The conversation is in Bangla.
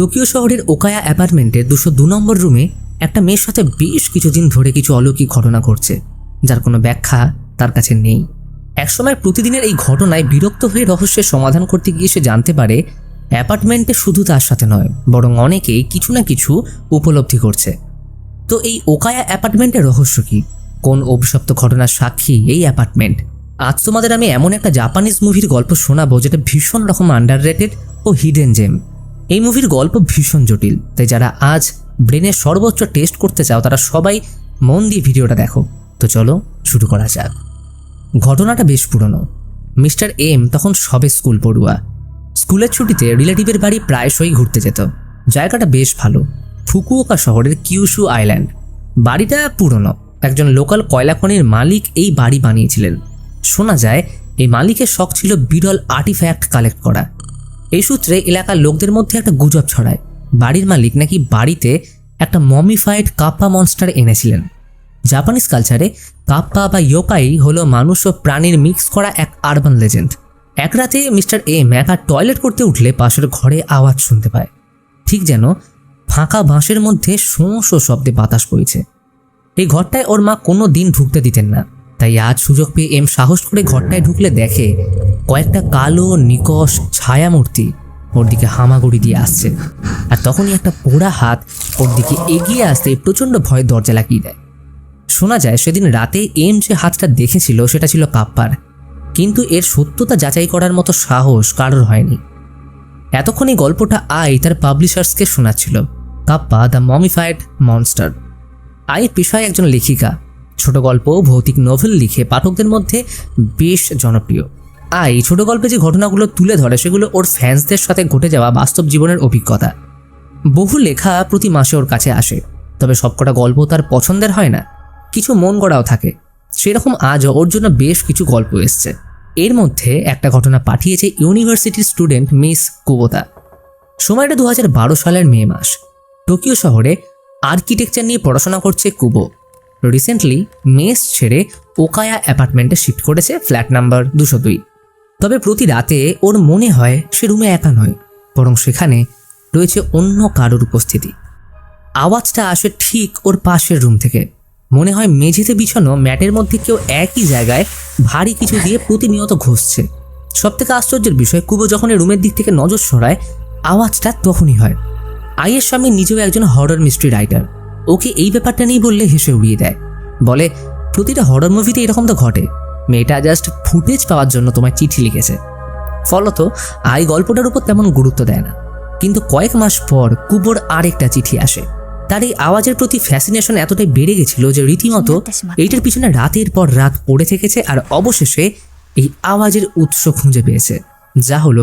টোকিও শহরের ওকায়া অ্যাপার্টমেন্টে দুশো দু নম্বর রুমে একটা মেয়ের সাথে বেশ কিছুদিন ধরে কিছু অলৌকিক ঘটনা ঘটছে, যার কোনো ব্যাখ্যা তার কাছে নেই। একসময় প্রতিদিনের এই ঘটনায় বিরক্ত হয়ে রহস্যের সমাধান করতে গিয়ে সে জানতে পারে, অ্যাপার্টমেন্টে শুধু তার সাথে নয়, বরং অনেকেই কিছু না কিছু উপলব্ধি করছে। তো এই ওকায়া অ্যাপার্টমেন্টের রহস্য কি? কোন অভিশপ্ত ঘটনার সাক্ষী এই অ্যাপার্টমেন্ট? আজ তোমাদের আমি এমন একটা জাপানিজ মুভির গল্প শোনাবো যেটা ভীষণ রকম আন্ডার রেটেড ও হিডেন জেম এই মুভির গল্প ভীষণ জটিল। তাই যারা আজ ব্রেনের সর্বোচ্চ টেস্ট করতে চাও, তারা সবাই মন দিয়ে ভিডিওটা দেখো। তো চলো শুরু করা যাক। ঘটনাটা বেশ পুরনো। মিস্টার এম তখন সবে স্কুল পড়ুয়া। স্কুলের ছুটিতে রিলেটিভের বাড়ি প্রায়শই ঘুরতে যেত। জায়গাটা বেশ ভালো। ফুকুওকা শহরের কিউশু আইল্যান্ড। বাড়িটা পুরনো। একজন লোকাল কয়লা খনির মালিক এই বাড়ি বানিয়েছিলেন। শোনা যায়, এই মালিকের শখ ছিল বিরল আর্টিফ্যাক্ট কালেক্ট করা। এই সূত্রে এলাকার লোকদের মধ্যে একটা গুজব ছড়ায়। বাড়ির মালিক নাকি বাড়িতে একটা মমিফাইড কাপ্পা মনস্টার এনেছিলেন। জাপানিজ কালচারে কাপ্পা বা ইয়োকাই হলো মানুষ ও প্রাণীর মিক্স করা এক আরবান লেজেন্ড। এক রাতে মিস্টার এম একা টয়লেট করতে উঠলে পাশের ঘরে আওয়াজ শুনতে পায়। ঠিক যেন ফাঁকা বাঁশের মধ্যে শোঁ শোঁ শব্দে বাতাস বইছে। এই ঘরটায় ওর মা কোনো দিন ঢুকতে দিতেন না। তাই আজ সুযোগ পেয়ে এম সাহস করে ঘরটায় ঢুকলে দেখে কয়েকটা কালো, নিকশ ছায়ামূর্তি ওর দিকে হামাগুড়ি দিয়ে আসছে। আর তখনই একটা পোড়া হাত ওর দিকে এগিয়ে আসতে প্রচণ্ড ভয় দরজা লাগিয়ে দেয়। শোনা যায় সেদিন রাতে এম যে হাতটা দেখেছিল সেটা ছিল কাপ্পার। কিন্তু এর সত্যতা যাচাই করার মতো সাহস কারোর হয়নি। এতক্ষণ এই গল্পটা আই তার পাবলিশার্সকে শোনাচ্ছিল। Kappa, the mummified monster. Ai পেশায় একজন লেখিকা। ছোট গল্প, ভৌতিক নোভেল লিখে পাঠকদের মধ্যে বেশ জনপ্রিয়। আই ছোট গল্পে যে ঘটনাগুলো তুলে ধরে সেগুলো ওর ফ্যান্সদের সাথে ঘটে যাওয়া বাস্তব জীবনের অভিজ্ঞতা। বহু লেখা প্রতি মাসে ওর কাছে আসে। তবে সবকটা গল্প তার পছন্দের হয় না। কিছু মন গড়াও থাকে। সেরকম আজও ওর জন্য বেশ কিছু গল্প এসছে। এর মধ্যে একটা ঘটনা পাঠিয়েছে ইউনিভার্সিটির স্টুডেন্ট মিস কুবোতা। সময়টা দু হাজার বারো সালের মে মাস। টোকিও শহরে আর্কিটেকচার নিয়ে পড়াশোনা করছে কুবো। রিসেন্টলি মেস ছেড়ে ওকায়া অ্যাপার্টমেন্টে শিফট করেছে ফ্ল্যাট নাম্বার দুশো দুই। তবে প্রতি রাতে ওর মনে হয় সে রুমে একা নয়, বরং সেখানে রয়েছে অন্য কারোর উপস্থিতি। আওয়াজটা আসে ঠিক ওর পাশের রুম থেকে। মনে হয় মেঝেতে বিছানো ম্যাটের মধ্যে কেউ একই জায়গায় ভারী কিছু দিয়ে প্রতিনিয়ত ঘষছে। সব থেকে আশ্চর্যের বিষয়, কুবো যখন রুমের দিক থেকে নজর সরায়, আওয়াজটা তখনই হয়। আইয়ের স্বামী নিজেও একজন হরর মিস্ট্রি রাইটার ওকে এই ব্যাপারটা নিয়ে বললে হেসে উড়িয়ে দেয়। বলে, প্রতিটা হরর মুভিতে এরকম তো ঘটে। মেয়েটা জাস্ট ফুটেজ পাওয়ার জন্য তোমায় চিঠি লিখেছে। ফলত আই গল্পটার উপর তেমন গুরুত্ব দেয় না। কিন্তু কয়েক মাস পর কুবোর আরেকটা চিঠি আসে। তার এই আওয়াজের প্রতি ফ্যাসিনেশন এতটাই বেড়ে গেছিল যে রীতিমতো এইটার পিছনে রাতের পর রাত পড়ে থেকেছে আর অবশেষে এই আওয়াজের উৎস খুঁজে পেয়েছে যা হলো